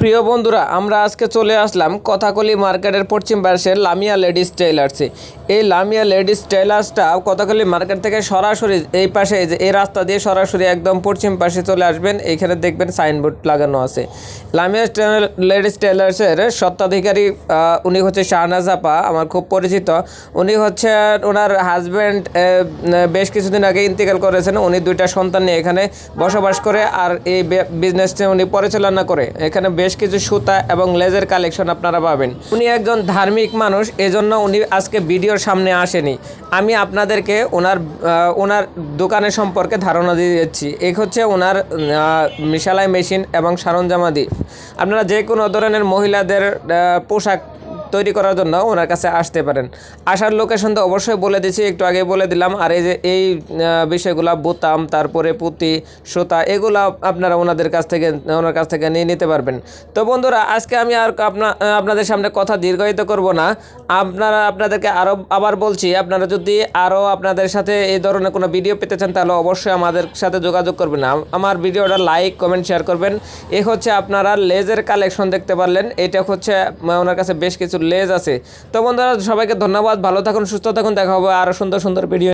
প্রিয় বন্ধুরা, আমরা আজকে চলে আসলাম কথাকলি মার্কেটের পশ্চিম পাশের লামিয়া লেডিস টেইলার্সে। এই লামিয়া লেডিস টেইলার্সটা কথাকলি মার্কেট থেকে সরাসরি এই পাশে যে এই রাস্তা দিয়ে সরাসরি একদম পশ্চিম পাশে চলে আসবেন। এইখানে দেখবেন সাইনবোর্ড লাগানো আছে। লামিয়া লেডিস টেইলার্সের স্বত্বাধিকারী উনি হচ্ছে শাহনাজ আপা, আমার খুব পরিচিত। উনি হচ্ছে ওনার হাজব্যান্ড বেশ কিছুদিন আগে ইন্তেকাল করেছেন। উনি দুইটা সন্তান নিয়ে এখানে বসবাস করে, আর এই বিজনেসটা উনি পরিচালনা করে। এখানে বেশ কিছু সুতা এবং লেজের কালেকশন আপনারা পাবেন। উনি একজন ধার্মিক মানুষ, এজন্য উনি আজকে ভিডিওর সামনে আসেনি। আমি আপনাদেরকে ওনার ওনার দোকানের সম্পর্কে ধারণা দিয়ে দিচ্ছি। এক হচ্ছে ওনার মিশালাই মেশিন এবং সরঞ্জামাদি। আপনারা যে কোনো ধরনের মহিলাদের পোশাক তৈরি করার জন্য ওনার কাছে আসতে পারেন। আসার লোকেশন তো অবশ্যই বলে দিচ্ছি, একটু আগে বলে দিলাম। আর এই যে এই বিষয়গুলো, বোতাম, তারপরে পুঁতি, সুতা, এগুলো আপনারা ওনাদের কাছ থেকে, ওনার কাছ থেকে নিয়ে নিতে পারবেন। তো বন্ধুরা, আজকে আমি আর আপনা, আপনাদের সামনে কথা দীর্ঘায়িত করব না। আপনারা, আপনাদেরকে আরও আবার বলছি, আপনারা যদি আরও আপনাদের সাথে এই ধরনের কোনো ভিডিও পেতে চান, তাহলে অবশ্যই আমাদের সাথে যোগাযোগ করবেন। আম- আমার ভিডিওটা লাইক কমেন্ট শেয়ার করবেন। এ হচ্ছে আপনারা লেজের কালেকশন দেখতে পারলেন। এটা হচ্ছে ওনার কাছে বেশ কিছু লেজ আছে। তো বন্ধুরা, সবাইকে ধন্যবাদ, ভালো থাকুন, সুস্থ থাকুন, দেখা হবে আরও সুন্দর সুন্দর ভিডিও